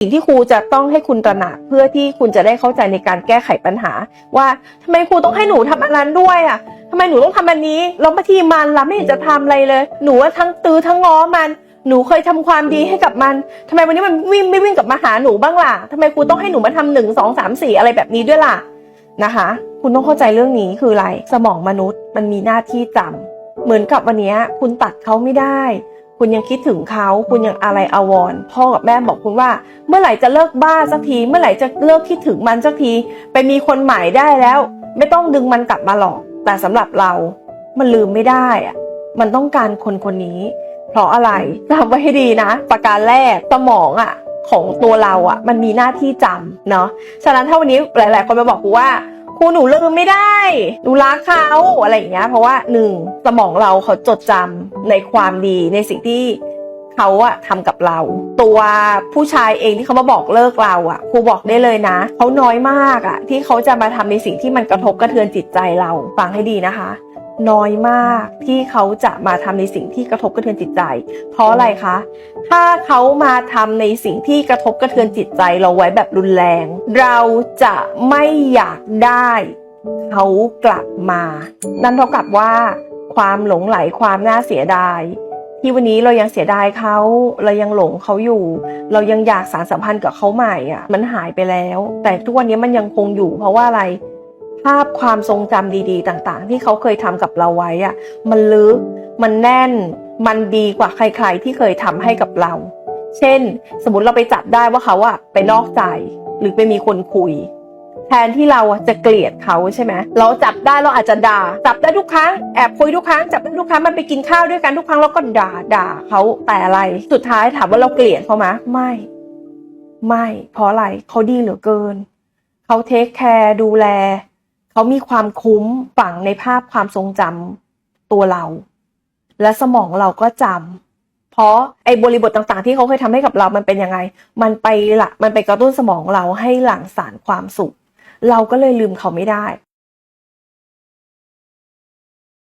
สิ่งที่ครูจะต้องให้คุณตระหนักเพื่อที่คุณจะได้เข้าใจในการแก้ไขปัญหา ว่าทำไมครูต้องให้หนูทำอันนั้นด้วยอะทำไมหนูต้องทำอันนี้แล้วบาทีมันละไม่เห็นจะทำอะไรเลย หนูว่าทั้งตื้อทั้งง้อมัน หนูเคยทำความดีให้กับมันทำไมวันนี้มันวิ่งไม่วิ่งกลับมาหาหนูบ้างล่ะทำไมครูต้องให้หนูมาทำหนึ่งสองสามสี่อะไรแบบนี้ด้วยล่ะนะคะ คุณต้องเข้าใจเรื่องนี้คืออะไรสมองมนุษย์มันมีหน้าที่จำเหมือนกับวันนี้คุณตัดเขาไม่ได้ คุณยังคิดถึงเขา คุณยังอะไรอาวรณ์พ่อกับแม่บอกคุณว่า เมื่อไหร่จะเลิกบ้าสักที เมื่อไหร่จะเลิกคิดถึงมันสักที ไปมีคนใหม่ได้แล้ว ไม่ต้องดึงมันกลับมาหรอก แต่สำหรับเรา มันลืมไม่ได้อะมันต้องการคนคนนี้ เพราะอะไรจำไว้ให้ดีนะ ประการแรกสมองอะของตัวเราอะมันมีหน้าที่จำเนาะ ฉะนั้นถ้าวันนี้หลาย ๆ คนมาบอกกูว่าครูหนูลืมไม่ได้หนูรักเขาอะไรอย่างเงี้ย เพราะว่าหนึ่งสมองเราเขาจดจำ ในความดีในสิ่งที่เขาอะทำกับเรา ตัวผู้ชายเองที่เขามาบอกเลิกเราอะครูบอกได้เลยนะเขาน้อยมากอะที่เขาจะมาทำในสิ่งที่มันกระทบกระเทือนจิตใจเราฟังให้ดีนะคะ น้อยมากที่เขาจะมาทำในสิ่งที่กระทบกระเทือนจิตใจ เพราะอะไรคะ ถ้าเขามาทำในสิ่งที่กระทบกระเทือนจิตใจเราไว้แบบรุนแรง เราจะไม่อยากได้เขากลับมา นั่นเท่ากับว่า ความหลงไหลความน่าเสียดาย ที่วันนี้เรายังเสียดายเขาเรายังหลงเขาอยู่ เรายังอยากสารสัมพันธ์กับเขาใหม่อะ มันหายไปแล้ว แต่ทุกวันนี้มันยังคงอยู่ เพราะว่าอะไรภาพความทรงจำดีๆ ต่างๆ ที่เขาเคยทำกับเราไว้อะ มันลึกมันแน่น มันดีกว่าใคร ๆ ที่เคยทำให้กับเรา เช่น สมมติเราไปจับได้ว่าเขาอะไปนอกใจ หรือไปมีคนคุย แทนที่เราจะเกลียดเขาใช่ไหมเราจับได้เราอาจจะด่า จับได้ทุกครั้งแอบคุยทุกครั้งจับได้ทุกครั้งมันไปกินข้าวด้วยกันทุกครั้งเราก็ด่าด่าเขาแต่อะไร สุดท้ายถามว่าเราเกลียดเขาไหมไม่ ไม่เพราะอะไรเขาดีเหลือเกินเขาเทคแคร์ดูแลเขามีความคุ้มฝังในภาพความทรงจำตัวเรา และสมองเราก็จำเพราะไอ้บริบทต่างๆ ที่เขาเคยทำให้กับเรามันเป็นยังไง มันไปละมันไปกระตุ้นสมองเราให้หลั่งสารความสุข เราก็เลยลืมเขาไม่ได้